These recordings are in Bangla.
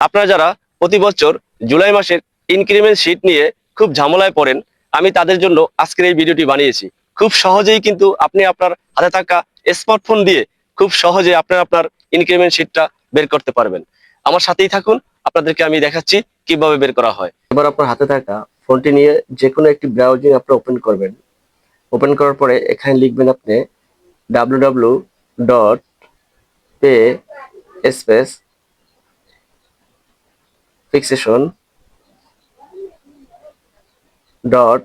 আপনারা যারা প্রতি বছর জুলাই মাসের ইনক্রিমেন্ট শীট নিয়ে খুব ঝামেলায় পড়েন, আমি তাদের জন্য আজকের এই ভিডিওটি বানিয়েছি। খুব সহজেই কিন্তু আপনি আপনার হাতে থাকা স্মার্টফোন দিয়ে খুব সহজে আপনার আপনার ইনক্রিমেন্ট শীটটা বের করতে পারবেন। আমার সাথেই থাকুন, আপনাদেরকে আমি দেখাচ্ছি কীভাবে বের করা হয়। এবার আপনার হাতে থাকা ফোনটি নিয়ে যে কোনো একটি ব্রাউজিং আপনি ওপেন করবেন। ওপেন করার পরে এখানে লিখবেন আপনি W W dot pay space fixation dot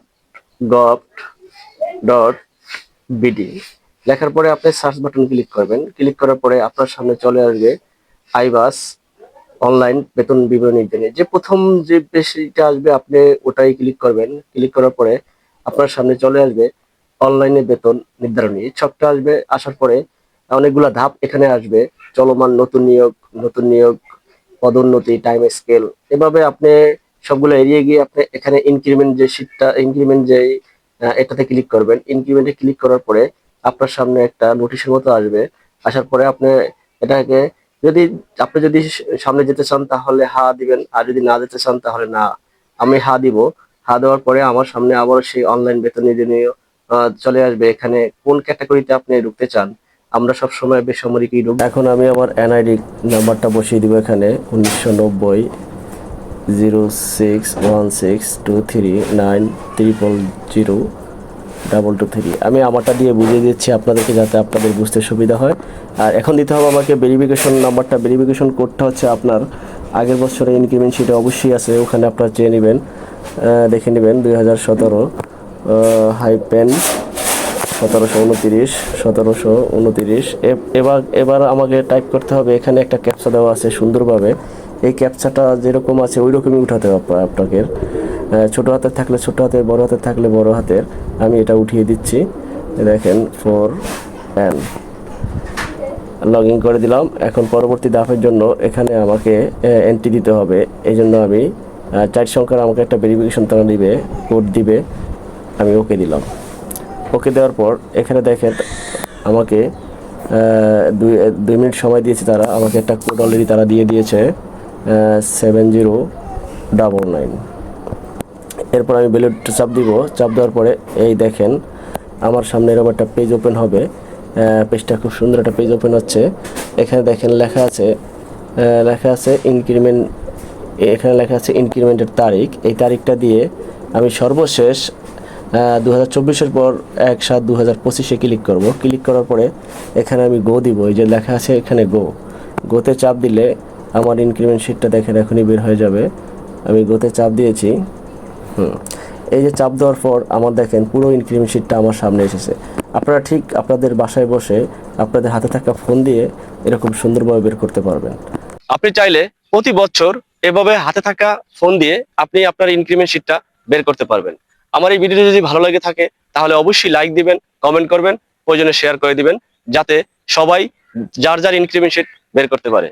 gov dot BD লেখার পরে আপনি সার্চ বাটন ক্লিক করবেন। ক্লিক করার পরে আপনার সামনে চলে আসবে আইবাস অনলাইন বেতন বিবরণী জেনে যে প্রথম যে পেজটা আসবে, আপনি ওটাই ক্লিক করবেন। ক্লিক করার পরে আপনার সামনে চলে আসবে অনলাইনে বেতন নির্ধারণী। ছকটা আসবে, আসার পরে অনেকগুলা ধাপ এখানে আসবে। চলমান নতুন নিয়োগ নতুন নিয়োগ পদোন্নতি টাইম স্কেল এভাবে আপনি সবগুলো এড়িয়ে গিয়ে আপনি এখানে ইনক্রিমেন্ট যে শীটটা ইনক্রিমেন্ট যে এটাতে ক্লিক করবেন। ইনক্রিমেন্টে ক্লিক করার পরে আপনার সামনে একটা নোটিশের মতো আসবে। আসার পরে আপনি এটাকে যদি, আপনি যদি সামনে যেতে চান তাহলে হা দিবেন, আর যদি না যেতে চান তাহলে না। আমি হা দিব। হা দেওয়ার পরে আমার সামনে আবার সেই অনলাইন বেতন নির্ণয় চলে আসবে। এখানে কোন ক্যাটাগরিতে আপনি ঢুকতে চান? আমরা সব সময় বেসামরিকই ঢুক এখন আমি আমার এনআইডি নাম্বারটা বসিয়ে দিব এখানে, উনিশশো নব্বই zero six one six two three nine triple zero double two three আমি আমারটা দিয়ে বুঝিয়ে দিচ্ছি আপনাদেরকে যাতে আপনাদের বুঝতে সুবিধা হয়। আর এখন দিতে হবে আমাকে ভেরিফিকেশন নাম্বারটা। ভেরিফিকেশন কোডটা হচ্ছে আপনার আগের বছরে ইনক্রিমেন্ট শিটে অবশ্যই আছে, ওখানে আপনারা চেয়ে নেবেন। দেখে নেবেন দুই হাজার সতেরো হাইপেন সতেরোশো উনতিরিশ সতেরোশো উনতিরিশ। এবার এবার আমাকে টাইপ করতে হবে, এখানে একটা ক্যাপচা দেওয়া আছে সুন্দরভাবে। এই ক্যাপচাটা যেরকম আছে ওই রকমই উঠাতে হবে আপ- আপনাকে। ছোট হাতের থাকলে ছোটো হাতের, বড় হাতের থাকলে বড় হাতের। আমি এটা উঠিয়ে দিচ্ছি। দেখেন ফোর এন লগ ইন করে দিলাম। এখন পরবর্তী দাফের জন্য এখানে আমাকে এন্ট্রি দিতে হবে। এই জন্য আমি চার সংখ্যার আমাকে একটা ভেরিফিকেশন তারা দিবে কোড দিবে। আমি ওকে দিলাম। ওকে দেওয়ার পর এখানে দেখেন আমাকে দুই দুই মিনিট সময় দিয়েছে তারা, আমাকে একটা কোড অলরেডি তারা দিয়ে দিয়েছে সেভেন জিরো ডাবল নাইন এরপর আমি বেলুট চাপ দিব, চাপ দেওয়ার পরে এই দেখেন আমার সামনে এরকম একটা পেজ ওপেন হবে পেজটা খুব সুন্দর একটা পেজ ওপেন হচ্ছে। এখানে দেখেন লেখা আছে লেখা আছে ইনক্রিমেন্ট এখানে লেখা আছে ইনক্রিমেন্টের তারিখ। এই তারিখটা দিয়ে আমি সর্বশেষ দু হাজার চব্বিশের পর এক সাত দু হাজার পঁচিশে ক্লিক করব। ক্লিক করার পরে এখানে আমি গো দিব। এই যে লেখা আছে এখানে গো গোতে চাপ দিলে আমার ইনক্রিমেন্ট শিটটা দেখেন এখনই বের হয়ে যাবে। আমি গোতে চাপ দিয়েছি। হুম। এই যে চাপ দেওয়ার পর আমার দেখেন পুরো ইনক্রিমেন্ট শিটটা আমার সামনে এসেছে। আপনারা ঠিক আপনাদের বাসায় বসে আপনাদের হাতে থাকা ফোন দিয়ে এরকম সুন্দরভাবে বের করতে পারবেন। আপনি চাইলে প্রতি বছর এভাবে হাতে থাকা ফোন দিয়ে আপনি আপনার ইনক্রিমেন্ট শিটটা বের করতে পারবেন। আমার এই ভিডিওটি যদি ভালো লাগে থাকে, তাহলে অবশ্যই লাইক দিবেন কমেন্ট করবেন, প্রয়োজনে শেয়ার করে দিবেন, যাতে সবাই যার যার ইনক্রিমেন্ট শিট বের করতে পারে।